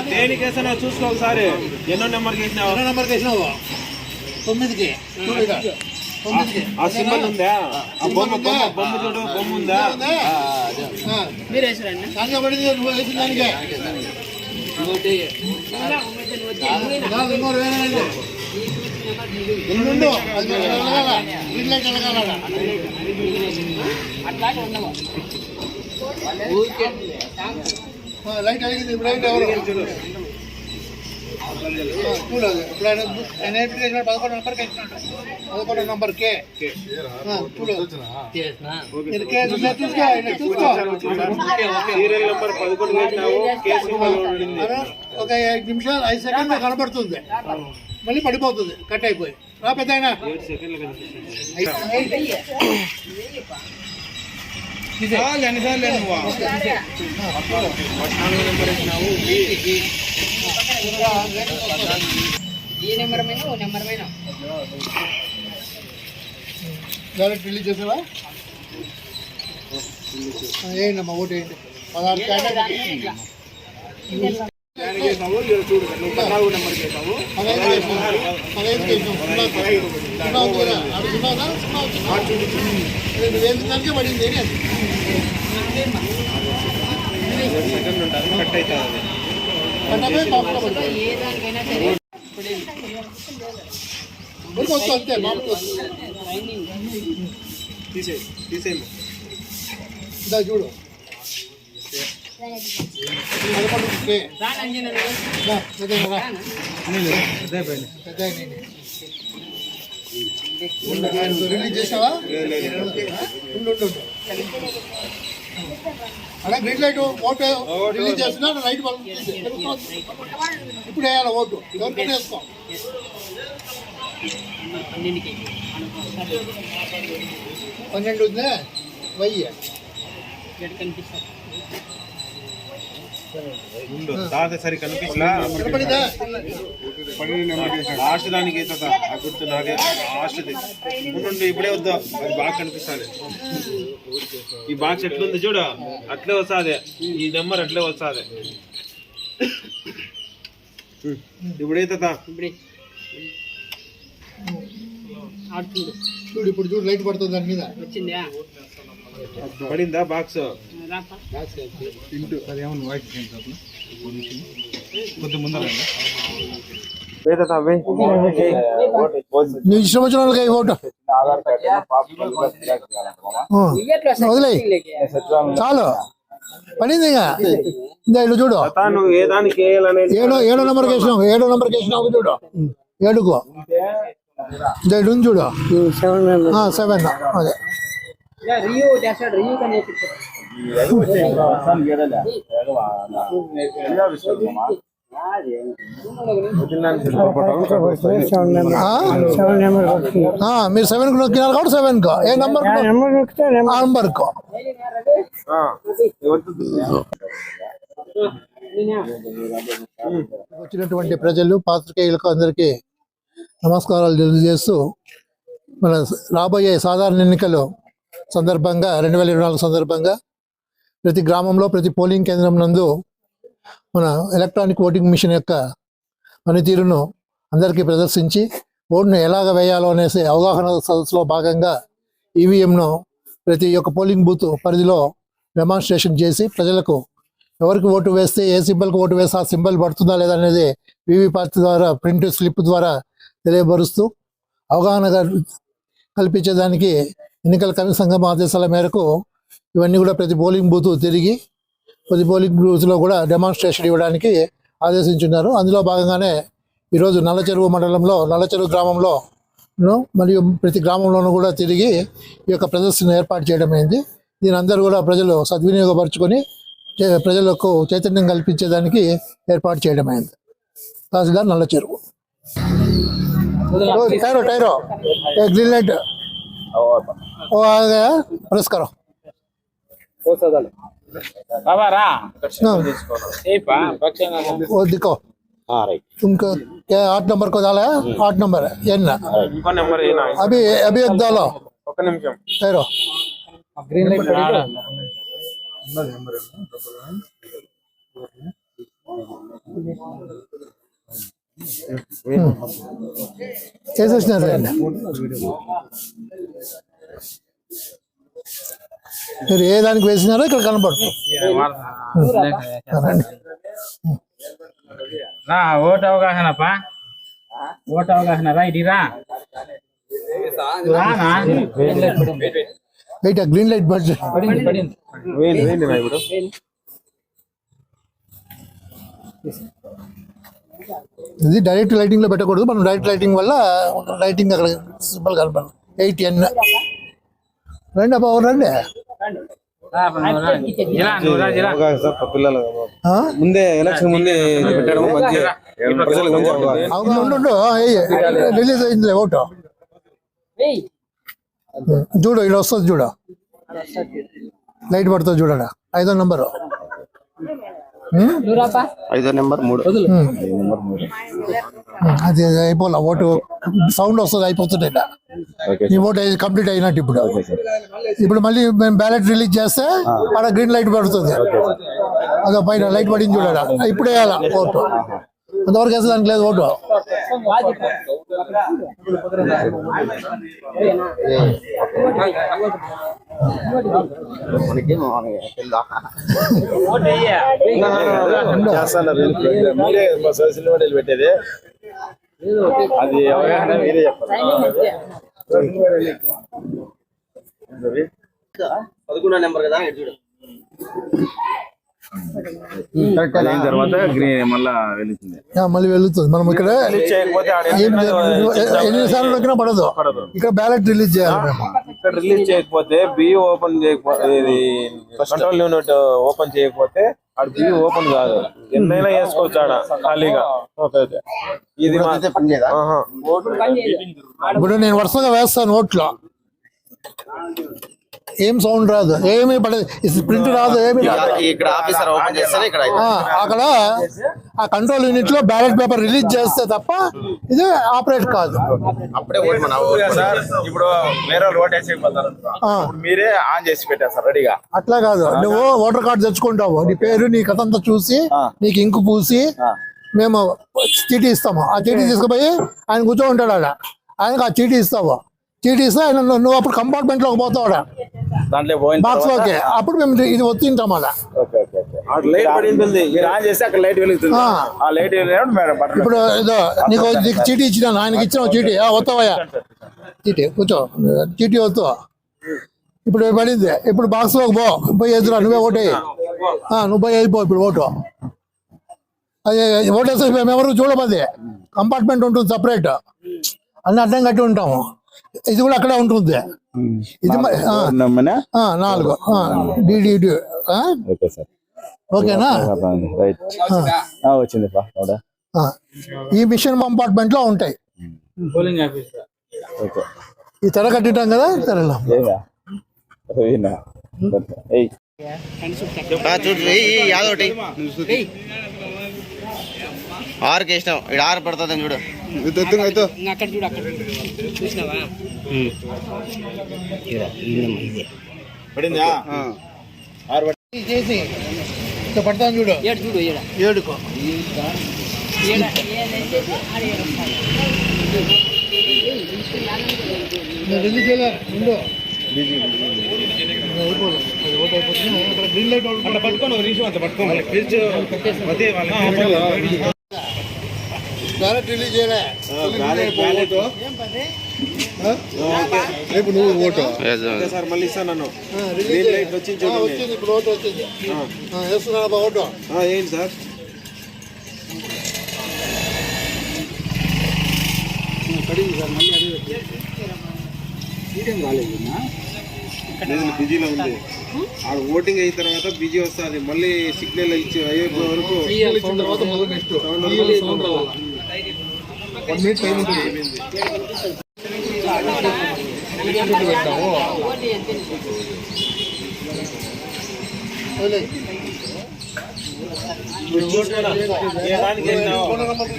దేనికి వేసానో చూసుకో ఒకసారి. ఎన్నో నెంబర్కి వేసినావు? ఎన్నో నెంబర్కి వేసినావు? తొమ్మిదికి. ఆ సింబల్ ఉందా? ఆ బొమ్మ బొమ్మ బొమ్మ చూడు బొమ్మ ఉందా. మీరు వేసారండి? నువ్వు వేసిన దానికే. ఇంకోటి వేరే. అట్లాగే ఉండవు. ఆ, లైట్ వెలిగింది ఇప్పుడు లైట్ ఎవరు? అది. ఇప్పుడు ఆయన ఆయన? పదకొండు నెంబర్కి వేసినాడు. పదకొండు నెంబర్ కే. ఆ, చూడు ఇది కే చూసా, చూసుకో ఆయన చూసుకో. సీరియల్ నెంబర్ పదకొండు వేసినావు కే సింబల్ ఉండింది అరే, ఒక ఐదు నిమిషాలు ఐదు సెకండ్లు కనబడుతుంది. మళ్ళీ పడిపోతుంది కట్ అయిపోయి. రా పెద్ద ఆయన ఏడు సెకండ్లు కనిపిస్తుంది పద్నాలుగు నెంబర్ వేసినావు ఈ నెంబర్ ఓ నెంబర్ డైరెక్ట్ రిలీజ్ చేసావా? వేయండి అమ్మా ఓటు వేయండి పదహారు రెండు వేల దానికే పడింది అంతే వస్తుంది తీసేయి తీసేయి. ఇదా చూడు పదకొండు కే. రాని అంజనా రా, పెద్దయ్య రా. పెద్దయ్య నేనే. ఉండు, ఆయన రిలీజ్ చేసావా అలా గ్రీన్ లైట్ ఓటు రిలీజ్ చేస్తున్నా లైట్ బల్బ్ ఇప్పుడు వేయాలి ఓటు ఎవరికైనా వేసుకో పన్నెండు ఉందే వెయ్యి కనిపిస్తా సరి కనిపించలా? లాస్ట్ దానికి అవుతుందా ఆ గుర్తు నాదే. లాస్ట్ ఉండు ఇప్పుడే వద్దా. అది బాగా కనిపిస్తుంది ఈ బాక్స్ ఎట్లుంది చూడు. అట్లే వస్తాది. ఈ నెంబర్ అట్లే వస్తాది. ఇప్పుడైతుందా ఇప్పుడే. ఆడు చూడు. చూడు ఇప్పుడు చూడు లైట్ పడుతుంది దాని మీద. వచ్చిందా? పడిందా బాక్స్ రాపా నీ ఇష్టం వచ్చిన వాళ్ళకి అయ్యి ఓటు ఆ. ఇవెట్లా వదిలేయ్. వదిలే చాలు. పడింది ఇంకా. చూడు. ఏడో ఏడో నెంబర్కి వేసినావు. ఏడో నెంబర్కి వేసినావు చూడు. ఏడుకో. ఇంకా ఇటు చూడు. ఆ, సెవెన్ అదే. చేస్తాడు కానీ మీరు సెవెన్ నొక్కినారు కాబట్టి సెవెన్ కో. ఏ నెంబర్ ఆ నెంబర్ కో. వచ్చినటువంటి ప్రజలు పాత్రికేయులకు అందరికీ నమస్కారాలు తెలియజేస్తూ మన రాబోయే సాధారణ ఎన్నికలు సందర్భంగా రెండు వేల ఇరవై నాలుగు సందర్భంగా ప్రతి గ్రామంలో ప్రతి పోలింగ్ కేంద్రం నందు మన ఎలక్ట్రానిక్ ఓటింగ్ మిషన్ యొక్క పనితీరును అందరికీ ప్రదర్శించి ఓటును ఎలాగ వేయాలో అనేసి అవగాహన సదస్సులో భాగంగా ఈవీఎంను ప్రతి ఒక్క పోలింగ్ బూత్ పరిధిలో డెమాన్స్ట్రేషన్ చేసి ప్రజలకు ఎవరికి ఓటు వేస్తే ఏ సింబల్కి ఓటు వేస్తే ఆ సింబల్ పడుతుందా లేదా అనేది వీవీపాట్ ద్వారా ప్రింట్ స్లిప్ ద్వారా తెలియపరుస్తూ అవగాహన కల్పించేదానికి ఎన్నికల కమిషన్ సంఘం ఆదేశాల మేరకు ఇవన్నీ కూడా ప్రతి పోలింగ్ బూత్ తిరిగి ప్రతి పోలింగ్ బూత్లో కూడా డెమాన్స్ట్రేషన్ ఇవ్వడానికి ఆదేశించున్నారు. అందులో భాగంగానే ఈరోజు నల్లచెరువు మండలంలో నల్లచెరువు గ్రామంలో మరియు ప్రతి గ్రామంలోనూ కూడా తిరిగి ఈ యొక్క ప్రదర్శన ఏర్పాటు చేయడం అయింది. దీని అందరూ కూడా ప్రజలు సద్వినియోగపరుచుకొని ప్రజలకు చైతన్యం కల్పించేదానికి ఏర్పాటు చేయడం అయింది. తహసీల్దార్ నల్ల చెరువు టైరో టైరో. Green light. ఓ ఆగే పురస్కారం वो दिखो तुमको क्या आठ नंबर को डाला है आठ नंबर है एन ఇంకో నెంబర్ ఏనా अभी अभी एक डालो ఒక నిమిషం ठहरो చేసేసినారు రండి మీరు ఏ దానికి వేసినారో ఇక్కడ కనపడుతుంది రా ఓటు అవగాహన పా ఓటు అవగాహన రా. ఇది రా. వెయిట్ గ్రీన్ లైట్ ఇప్పుడు? ఇది డైరెక్ట్ లైటింగ్లో పెట్టకూడదు. మనం డైరెక్ట్ లైటింగ్ వల్ల లైటింగ్ అక్కడ సింపుల్ కనపడదు. ఎయిట్ ఎన్ రండి అబ్బా రండి? పిల్లలు ముందే ఎలక్షన్ ముందే పెట్టడం ప్రజలకు మంచి అవగాహన రిలీజ్ అయిందిలే ఓటు. చూడు ఇక్కడ వస్తుంది చూడు. లైట్ పడుతుంది చూడడా ఐదో నంబరు. ఐదో నెంబర్ మూడు. అది అది అయిపోలే ఓటు సౌండ్ వస్తుంది అయిపోతుంది ఇలా. నీ ఓటు అయి- కంప్లీట్ అయినట్టు ఇప్పుడు. ఇప్పుడు మళ్ళీ మేము బ్యాలెట్ రిలీజ్ చేస్తే అక్కడ గ్రీన్ లైట్ పడుతుంది. అదో పైన లైట్ పడింది చూడడా ఇప్పుడు వేయాల ఓటు. అంతవరకు వేసేదానికి లేదు ఓటు. మీరే మా సోషల్ మీడియాలో పెట్టేది. అది అవగాహన మీరే చెప్పాలి. పదకొండో నెంబర్ కదా చూడు. అయిన తర్వాత గ్రీన్ మళ్ళా వెళ్తుంది. ఆ, మళ్ళీ వెళ్తుంది. మనం ఇక్కడ నొక్కినా పడదు. ఇక్కడ బ్యాలెట్ రిలీజ్ చేయాలి మేము. ఇక్కడ రిలీజ్ చేయకపోతే బియ్య ఓపెన్ చేయకపోతే ఇది కంట్రోల్ యూనిట్ ఓపెన్ చేయకపోతే ఆడ బియ్య ఓపెన్ కాదు. ఎన్నైనా వేసుకోవచ్చు ఆడ ఖాళీగా. ఇది. ఇప్పుడు నేను వరుసగా వేస్తాను ఓట్లో. ఏం సౌండ్ రాదు ఏమీ పడదు. ప్రింట్ రాదు ఏమీ రాదు. ఇక్కడ ఆఫీసర్ ఓపెన్ చేస్తేనే ఇక్కడ ఆ, అక్కడ ఆ కంట్రోల్ యూనిట్లో బ్యాలెట్ పేపర్ రిలీజ్ చేస్తే తప్ప ఇది ఆపరేట్ కాదు. ఇప్పుడు వేరే మీరే ఆన్ చేసి పెట్టారు రెడీగా? అట్లా కాదు. నువ్వు ఓటర్ కార్డు తెచ్చుకుంటావు. నీ పేరు నీ కథ అంతా చూసి నీకు ఇంకు పూసి మేము చీటీ ఇస్తాము. ఆ చీటీ తీసుకుపోయి ఆయన కూర్చో ఉంటాడు ఆడ. ఆయనకు ఆ చీటీ ఇస్తావు. చీటీ ఇస్తే ఆయన నువ్వు- అప్పుడు కంపార్ట్మెంట్లోకి పోతావు ఆడ. దాంట్లో బాక్స్లోకి. అప్పుడు మేము ఇది వచ్చింటాం అలా ఓకే ఓకే ఓకే. ఇప్పుడు ఏదో నీకు నీకు చీటీ ఇచ్చినాను ఆయనకి ఇచ్చిన చీటీ ఆ, వస్తావయ్యా. చీటీ కూర్చో. చీటీ వస్తు ఇప్పుడు పడింది. ఇప్పుడు బాక్స్లోకి పో. పోయి ఎదురా నువ్వే ఓటు నువ్వు పోయి అయిపో ఇప్పుడు ఓటు. అది ఓటేస్తే మేము ఎవరు చూడమది? కంపార్ట్మెంట్ ఉంటుంది సపరేట్ అన్ని అడ్డం కట్టి ఉంటాము. ఇది కూడా అక్కడే ఉంటుంది. ఇది మ- ఆ, నమ్మనా? ఆ, నాలుగు. DD okay sir. ఓకేనా? రైట్. వచ్చింది ఈ మిషన్ కంపార్ట్మెంట్లో ఉంటాయి పోలింగ్ ఆఫీసర్ ఓకే. ఈ తెర కట్టింటాం కదా? తెరలో. ఏయ్. చూడు యాదోటి ఆరుకి వేసినాం. ఇక్కడ ఆరు పడుతుంది చూడు. అక్కడ చూడు అక్కడ చూసినావా? పడిందా? చేసి పడతాను చూడు. ఏడు చూడు ఏడ. ఏడుకో. గ్రీన్ లైట్ అట్లా పట్టుకోండి బ్యాలెట్ రిలీజ్ చేయలే. బ్యాలెట్ బ్యాలెట్ రేపు నువ్వు ఓటు. సార్ మళ్ళీ ఇస్తాను నన్ను. వచ్చింది ఇప్పుడు ఓటు వచ్చింది. వేస్తున్నా ఓటు ఏంటి సార్? లేదు బిజీలో ఉంది. ఆ ఓటింగ్ అయిన తర్వాత బిజీ వస్తుంది. మళ్ళీ సిగ్నల్ ఇచ్చి అయ్యే వరకు ఇచ్చిన తర్వాత మళ్ళీ నెక్స్ట్ సౌండ్ రావాలి వన్ మినిట్ టైం ఉంటుంది పెట్టాము నెంబర్.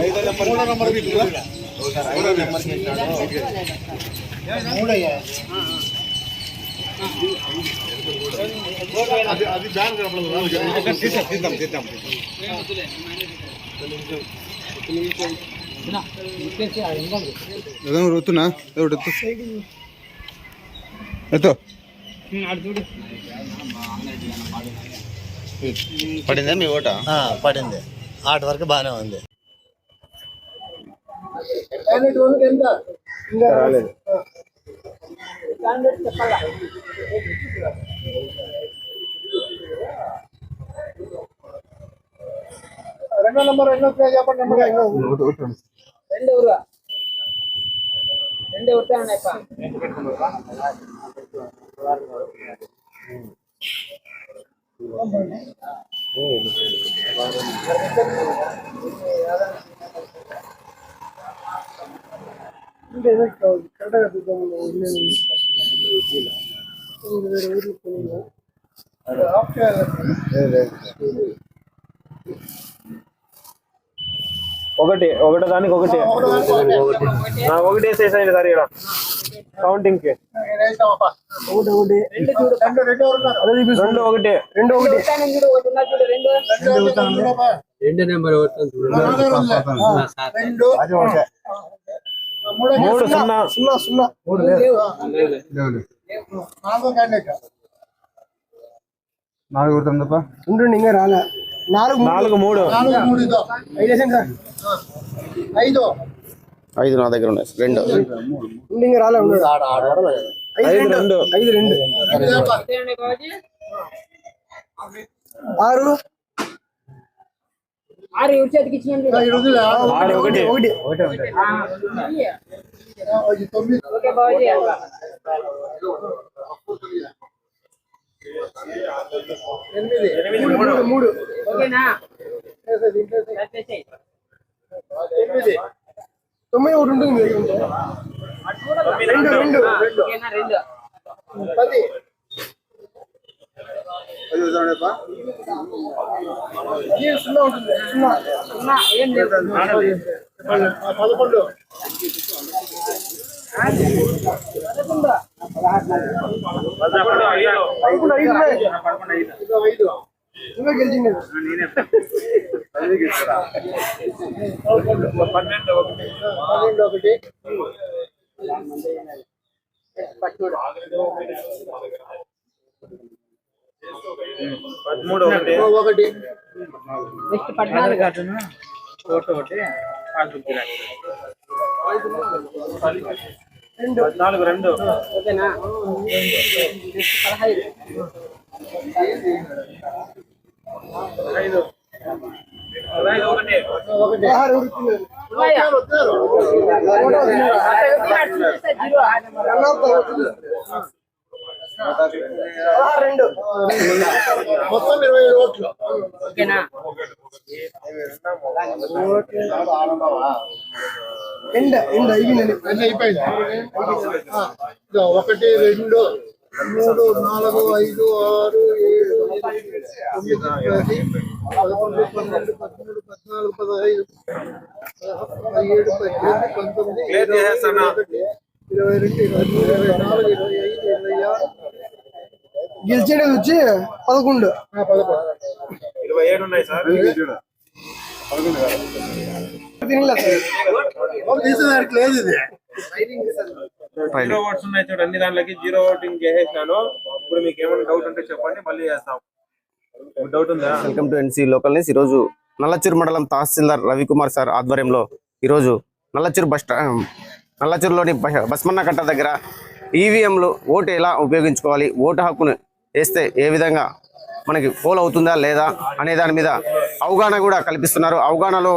ఐదో నెంబర్ ఫోన్ నెంబర్ తీసుకురా. మూడయ్యా రుతున్నా? ఎత్తో. పడిందా మీ ఓట? ఆ, పడింది. ఆటి వరకు బాగానే ఉంది. రాలేదు రెండో నంబర్ రెండో పేజ్ చెప్పండి నెంబర్ ఒకటి ఒకటి దానికి ఒకటి. ఆ, ఒకటి వేసేసాయండి సార్ ఇక్కడ కౌంటింగ్కి. రెండు ఒకటి. రెండు ఒకటి. రెండు మూడు సున్నా. సున్నా. సున్నా మూడు నాలుగో క్యాండిడేట్. నాలుగు కొడుతుందప్ప. నాలుగు మూడు నాలుగు మూడు. ఐదు ఐదు. నా దగ్గర ఉన్నాయి రెండు. ఐదు రెండు. ఐదు రెండు. ఆరు. ఆరు ఒకటి ఎనిమిది. మూడు. తొమ్మిది ఒకటి ఉంటుంది రెండు. రెండు రెండు. పది. ఈ సున్నా ఉంటుంది? సున్నా. సున్నా. ఏం లేదు. ఆ, పదకొండు. పదకొండు ఐదు. పదకొండు ఐదు. ఐదు గెలిచింది పన్నెండు ఒకటి పన్నెండు ఒకటి పదమూడు ఒకటి ఒకటి నెక్స్ట్ పద్నాలుగు పద్నాలుగు రెండు ఓకేనా నెక్స్ట్ పదహైదు రెండు మొత్తం ఇరవై ఓట్లు. ఓకేనా? ఎండ ఎండ అయిపోయింది. ఒకటి రెండు మూడు నాలుగు ఐదు ఆరు ఏడు తొమ్మిది పది పదకొండు. పన్నెండు పదమూడు పద్నాలుగు పదహైదు పదిహేడు పద్దెనిమిది పంతొమ్మిది ఇరవై రెండు ఇరవై మూడు ఇరవై నాలుగు ఇరవై ఐదు ఇరవై ఆరు గెలిచేది వచ్చి పదకొండు ఇరవై ఏడు ఉన్నాయి సార్ తీసేదానికి లేదు ఇది. జీరో ఓట్స్ ఉన్నాయి చూడండి అన్ని దాంట్లోకి జీరో ఓటింగ్ చేసేసినాను ఇప్పుడు మీకు ఏమైనా డౌట్ ఉంటే చెప్పండి మళ్ళీ చేస్తాం. డౌట్ ఉందా? Welcome to NC local news ఈరోజు నల్లచెరు మండలం తహసీల్దార్ రవికుమార్ సార్ ఆధ్వర్యంలో ఈరోజు నల్లచెరు బస్ నల్లచెరులోని బస్- బస్మన్న కట్ట దగ్గర ఈవీఎంలు ఓటు ఎలా ఉపయోగించుకోవాలి? ఓటు హక్కును వేస్తే ఏ విధంగా మనకి పోల్ అవుతుందా లేదా అనే దాని మీద అవగాహన కూడా కల్పిస్తున్నారు. అవగాహనలో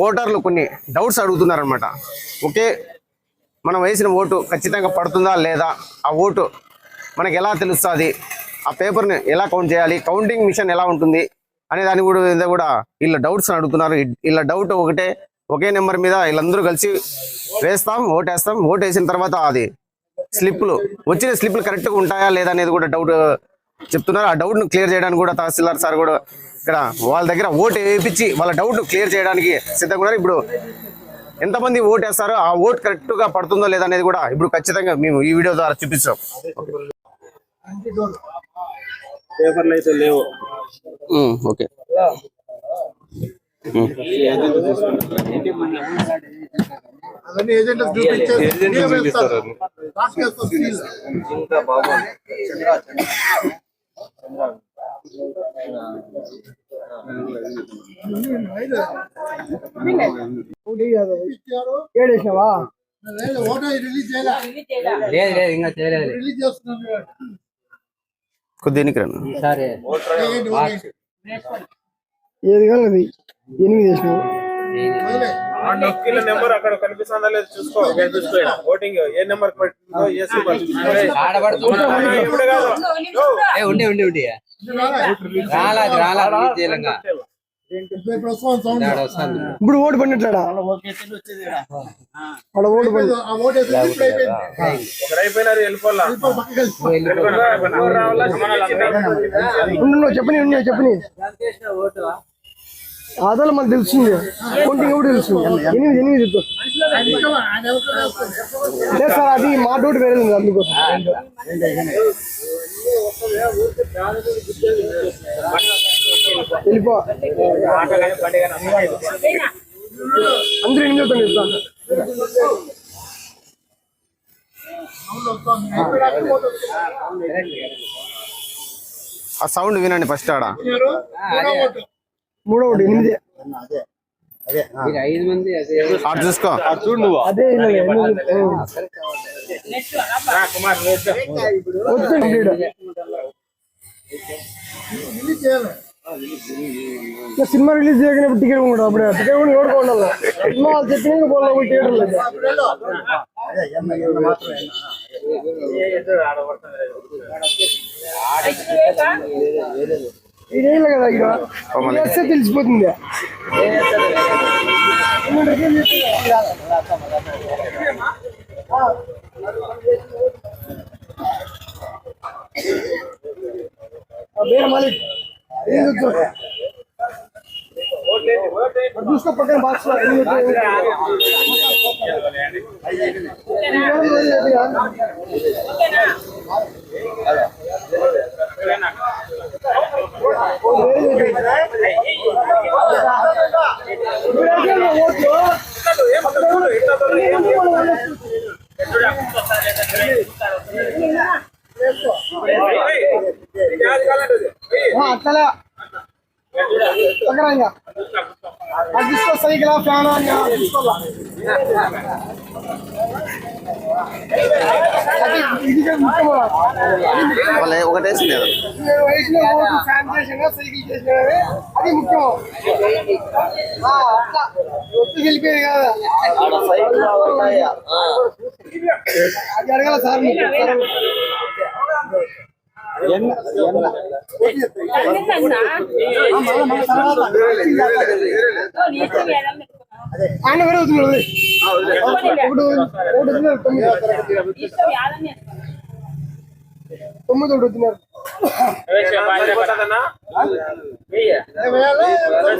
ఓటర్లు కొన్ని డౌట్స్ అడుగుతున్నారు అనమాట ఒకే మనం వేసిన ఓటు ఖచ్చితంగా పడుతుందా లేదా? ఆ ఓటు మనకి ఎలా తెలుస్తుంది? ఆ పేపర్ని ఎలా కౌంట్ చేయాలి? కౌంటింగ్ మిషన్ ఎలా ఉంటుంది? అనే దాని కూడా మీద కూడా వీళ్ళ డౌట్స్ అడుగుతున్నారు. ఇలా వీళ్ళ డౌట్ ఒకటే ఒకే నెంబర్ మీద వీళ్ళందరూ కలిసి వేస్తాం ఓటు వేస్తాం ఓటు వేసిన తర్వాత అది స్లిప్లు వచ్చిన స్లిప్లు కరెక్ట్గా ఉంటాయా లేదా అనేది కూడా డౌట్ చెప్తున్నారు. ఆ డౌట్ను క్లియర్ చేయడానికి కూడా తహసీల్దార్ సార్ కూడా ఇక్కడ వాళ్ళ దగ్గర ఓటు వేయించి వాళ్ళ డౌట్ క్లియర్ చేయడానికి సిద్ధంగా ఉన్నారు. ఇప్పుడు ఎంతమంది ఓటు వేస్తారో ఆ ఓటు కరెక్ట్గా పడుతుందో లేదనేది అనేది కూడా ఇప్పుడు ఖచ్చితంగా మేము ఈ వీడియో ద్వారా చూపిస్తాం. పేపర్లు అయితే లేవు ఓకే. అవన్నీ ఏజెంట్లకు చూపించేసి ఏజెంట్లకు చూపిస్తారు అన్ని. రాకేస్తాం సీల్. ఇంకా బాగుంది ఇచ్చారు. లేదు, ఓటో రిలీజ్ చేయలే. లేదు లేదు ఇంకా చేయలేదు రిలీజ్ చేస్తున్నారు కొద్ది ఎన్నికి రండి సరే ఏంటి, ఓకే. ఏది ఎనిమిది వేసినావు. ఆ నొక్కిన నెంబర్ అక్కడ కనిపిస్తుందా లేదు చూసుకో. ఓటింగ్ ఏ నెంబర్ పెట్టిందో ఏ సూపర్ ఇప్పుడు కాదు. ఉండి ఉండి ఉండి రాలా అది రాలా రిలీజ్ చేయాలంగా ఇప్పుడు ఓటు పడినట్లాడా? అక్కడ ఓటు పడి చెప్పని ఉండు, చెప్పని. ఆదాలు మనకు తెలిసింది కౌంటింగ్ ఎవరు తెలుసు ఎనిమిది ఎనిమిది. లేదు సార్ అది మా డోటు వేరే ఉంది అందుకోసం. వెళ్ళిపో. అందరూ ఎనిమిది అవుతాను చెప్తాను. ఆ సౌండ్ వినండి ఫస్ట్ ఆడ. మీరు మూడో ఓటు. మూడో ఒకటి ఎనిమిది ఐదు మంది అదే ఆడ చూసుకో చూడు నువ్వు అదే ఎనిమిది, ఎనిమిది. వచ్చింది ఈడ. రిలీజ్ చేయాలి. ఇంకా సినిమా రిలీజ్ చేయగానే టికెట్ కూడా అప్పుడే టికెట్ కూడా ఎవరికి ఉండాలి సినిమా వాళ్ళు చెప్పిన పోలే థియేటర్ లేదు ఇప్పుడు వెళ్ళు. ఇదేం కదా ఇక వేస్తే తెలిసిపోతుంది. వేరే మళ్ళీ. ఏం చూద్దాం. అది చూసుకో పక్కన బాక్స్లో ఎన్ని వచ్చాయి? ఆ, అట్లనే పక్కన ఇంకా. అది తీసుకో సైకిల్ ఫ్యాన్ అది తీసుకోవాలా అది ఇది కూడా ముఖ్యమా? వాళ్ళు ఒకటేసింది కదా. నేను వయసులో ఓటు ఫ్యాన్ చేసినా సైకిల్ చేసినా కానీ అది ముఖ్యం ఆ, అట్లా ఒత్తి వెళ్ళిపోయేది కాదా అది అడగాల సార్ మీకు. ఆయన వేరే అవుతున్నాడు వదిలేయ్. ఒకటి ఒకటి వదిలేరు, తొమ్మిది తొమ్మిది ఒకటి వదిలేరు. సరిపోతుందన్నా? వేయాలి.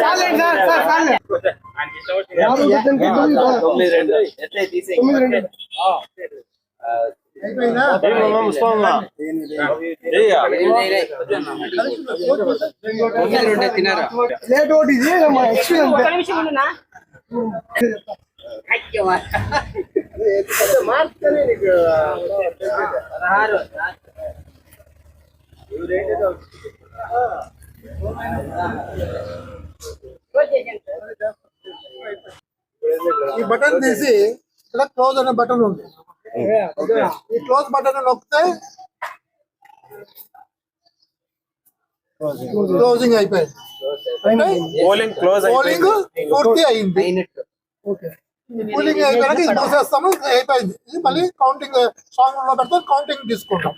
చాలండి సార్ సార్ చాలే యాభై పద్దెనిమిది తొమ్మిది చాలు. తొమ్మిది రెండు అయిపోయిందా? తినారా లేట్ ఒకటి ఈ బటన్ తీసి ఇక్కడ క్లోజ్ అనే బటన్ ఉంది. ఈ క్లోజ్ బటన్ నొక్కితే క్లోజింగ్ అయిపోయింది. పోలింగ్ క్లోజ్ పోలింగ్ పూర్తి అయింది. ఓకే కూలింగ్ అయిపోయినాక ఇది మూసేస్తాము అయిపోయింది. ఇది మళ్ళీ కౌంటింగ్ సాంగ్లో పెడతాం కౌంటింగ్ తీసుకుంటాం.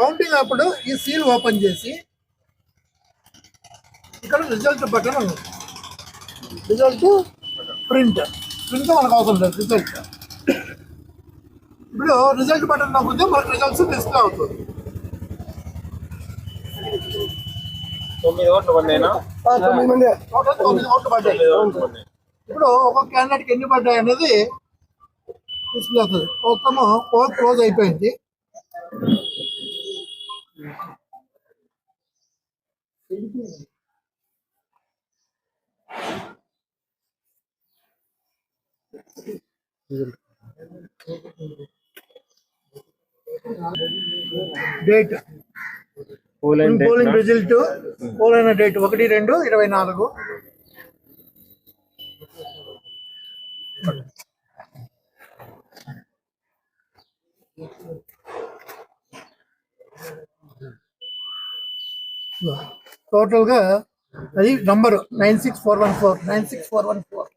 కౌంటింగ్ అప్పుడు ఈ సీల్ ఓపెన్ చేసి ఇక్కడ రిజల్ట్ బటన్ ఉంది. రిజల్ట్ ప్రింట్ ప్రింట్ మనకు అవసరం లేదు రిజల్ట్ ఇప్పుడు రిజల్ట్ బటన్ నొక్కితే మనకు రిజల్ట్స్ డిస్ప్లే అవుతుంది. తొమ్మిది ఓట్లు పడినాయినా ఆ, తొమ్మిది మంది. టోటల్ తొమ్మిది ఓట్లు పడ్డాయి. తొమ్మిది ఓట్లు పడినాయి ఇప్పుడు ఒక్కొక్క క్యాండిడేట్కి ఎన్ని పడ్డాయి అనేది డిస్ప్లే అవుతుంది. మొత్తము పోల్ క్లోజ్ అయిపోయింది. డేట్. పోలింగ్ రిజల్ట్ పోల్ అయిన డేట్ ఒకటి రెండు ఇరవై నాలుగు. టోటల్గా అది number nine six four one four nine six four one four.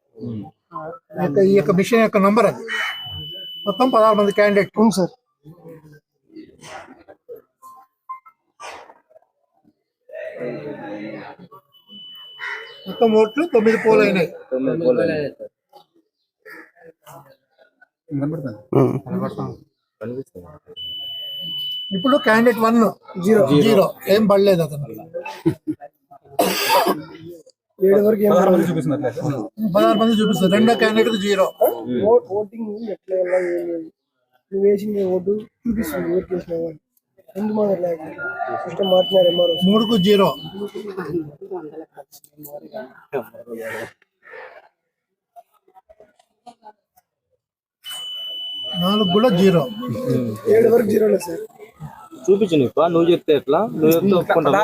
ఈ యొక్క మిషన్ యొక్క నంబర్ అది. మొత్తం పదహారు మంది క్యాండిడేట్. సార్. మొత్తం ఓట్లు తొమ్మిది పోల్ అయినాయి. ఇప్పుడు క్యాండిడేట్ వన్ జీరో జీరో. ఏం పడలేదు అతను. ఏడు వరకు ఏం పదహారు మంది చూపిస్తారు రెండో క్యాండిడేట్ జీరో. ఓట్ ఓటింగ్ ఎట్లా. నువ్వు వేసిన ఓటు చూపిస్తుంది ఓట్ చేసినావు మూడుకు జీరో. నాలుగు కూడా జీరో. ఏడు వరకు జీరో సార్. చూపించు నీకు నువ్వు చెప్తే ఎట్లా? నువ్వు చెప్తే ఒప్పుకుంటావు?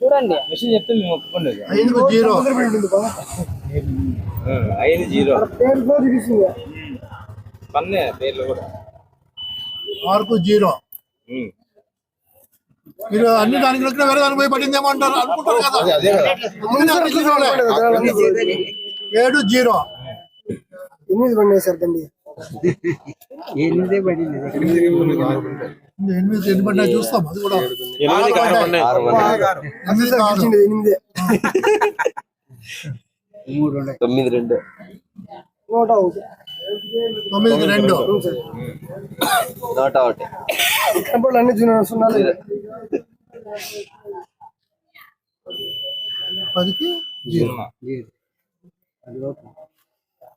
చూడండి మెసేజ్ చెప్తే మేము ఒప్పుకోలేదు ఐదుకు జీరో. ఐదు జీరో. పన్నే పేర్లు కూడా. ఆరుకు జీరో. మీరు అన్ని దానికి లెక్కన వేరే దానికి పోయి పడిందేమో అంటారు. అనుకుంటారు కదా. ఏడు జీరో. ఎనిమిది పడినాయి సార్ దండి ఎనిమిదే పడింది. ఎనిమిది ఎన్ని పడినా చూస్తాం. అది కూడా ఎనిమిదే తొమ్మిది రెండు. నూట ఒకటి. తొమ్మిదికి రెండు నూట ఒకటి ఎగ్జాంపుల్ అన్ని జూనియర్ సున్నాలు పదికి జీరో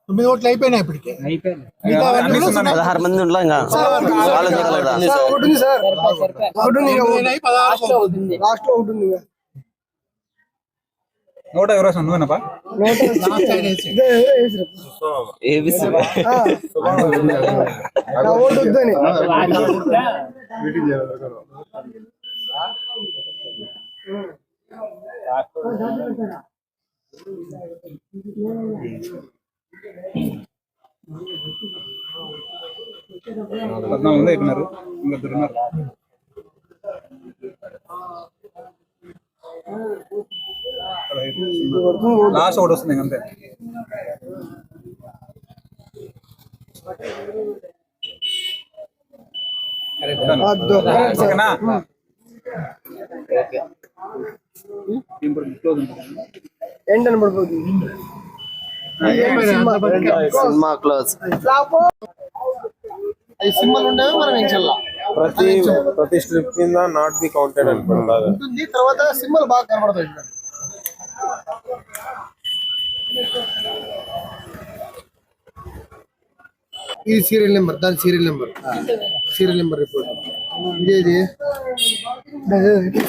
తొమ్మిది ఓట్లు అయిపోయినాయి ఇప్పటికే మిగతా అన్ని కూడా సున్నా. పదహారు మంది ఉండాలి నూట ఇరవై ఓటు వద్దని పద్నాలుగు మంది అయిపోయినారు. ఇంకా ఇద్దరు లాస్ట్ ఒకటి వస్తుంది అంతే. ఓకేనా పడిపోతుంది. సినిమా క్లోజ్ అది సింబల్ ఉండేవి మనం ఎంచల్లా ప్రతి ప్రతి స్లిప్ కింద నాట్ బి కౌంటెడ్ అని పడుతుంది ఉంటుంది తర్వాత సింబల్ బాగా కనబడుతుంది ఇక్కడ. ఇది సీరియల్ నెంబర్ దాని serial number. Serial number report. ఇదేది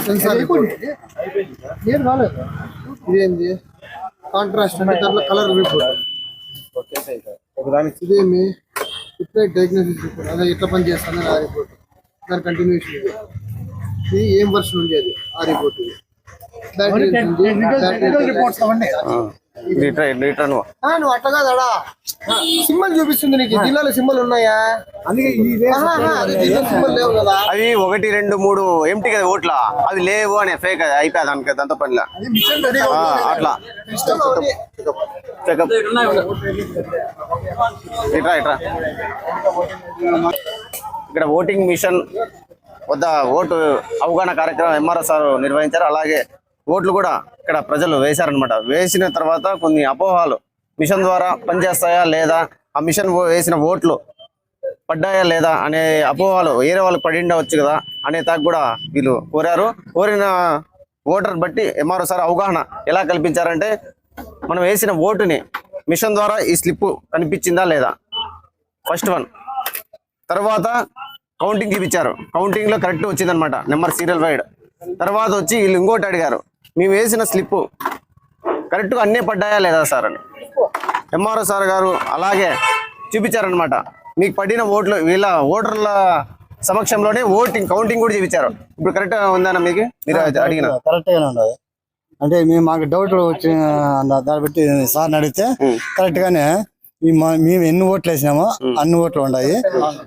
సెన్సార్ రిపోర్ట్. ఏం రాలేదు. ఇదేంది కాంట్రాస్ట్ అంటే దాంట్లో కలర్ రిపోర్ట్. ఒకదానికి ఇదేమి? ఇప్పుడే డయాగ్నోసిస్ రిపోర్ట్ అదే ఎట్లా పని చేస్తుంది ఆ రిపోర్ట్ దాని కంటిన్యూషన్ ఇది. ఏం వర్షన్ ఉండేది? ఆ రిపోర్ట్ ఇది. బ్యాటరీ ఉంది? బ్యాటరీ రిటర్న్ రిటర్న్ నువ్వు అట్లా కాదాడా సింబల్ చూపిస్తుంది నీకు. జిల్లాలో సింబల్ ఉన్నాయా? అందుకే సింబల్ లేవు కదా. అవి ఒకటి రెండు మూడు ఎంటీ కదా ఓట్ల? అవి లేవు అనే ఫేక్ అయిపోయా దానికి దాంతో పనిలా. అది. అట్లా. చెకప్ ఇట్రా ఇట్రా. ఇక్కడ ఓటింగ్ మిషన్ వద్ద ఓటు అవగాహన కార్యక్రమం ఎంఆర్ఓ సార్ నిర్వహించారు. అలాగే ఓట్లు కూడా ఇక్కడ ప్రజలు వేశారనమాట వేసిన తర్వాత కొన్ని అపోహాలు మిషన్ ద్వారా పనిచేస్తాయా లేదా? ఆ మిషన్ వేసిన ఓట్లు పడ్డాయా లేదా అనే అపోహాలు వేరే వాళ్ళకి పడి ఉండవచ్చు కదా అనే తాకు కూడా వీళ్ళు కోరారు. కోరిన ఓటర్ బట్టి ఎంఆర్ఓ సార్ అవగాహన ఎలా కల్పించారంటే మనం వేసిన ఓటుని మిషన్ ద్వారా ఈ స్లిప్ కనిపించిందా లేదా? First one. తర్వాత కౌంటింగ్ చూపించారు. కౌంటింగ్లో కరెక్ట్ వచ్చిందనమాట నెంబర్ సీరియల్ వైడ్. తర్వాత వచ్చి వీళ్ళు ఇంకోటి అడిగారు. మేము వేసిన స్లిప్ కరెక్ట్గా అన్నీ పడ్డాయా లేదా సార్ అని? ఎంఆర్ఓ సార్ గారు అలాగే చూపించారనమాట మీకు పడిన ఓట్లు వీళ్ళ ఓటర్ల సమక్షంలోనే ఓటింగ్ కౌంటింగ్ కూడా చూపించారు. ఇప్పుడు కరెక్ట్ ఉందన్న మీకు? మీరు అడిగిన. కరెక్ట్ గానే ఉండదు అంటే మేము మాకు డౌట్ వచ్చిన దాన్ని బట్టి సార్ని అడిగితే కరెక్ట్ గానే ఈ మా- మేము ఎన్ని ఓట్లు వేసినామో అన్ని ఓట్లు ఉన్నాయి.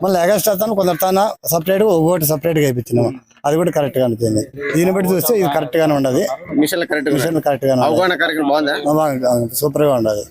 మళ్ళీ ఎగస్ట్రా తను కొందరు తన సపరేట్ ఓటు సపరేట్గా వేయించినాము. అది కూడా కరెక్ట్గా అనిపించింది. దీన్ని బట్టి చూస్తే ఇది కరెక్ట్ గానే ఉండదు. మిషన్ కరెక్ట్ మిషన్ కరెక్ట్ అవగాహన కార్యక్రమం బాగుందా? సూపర్గా ఉండదు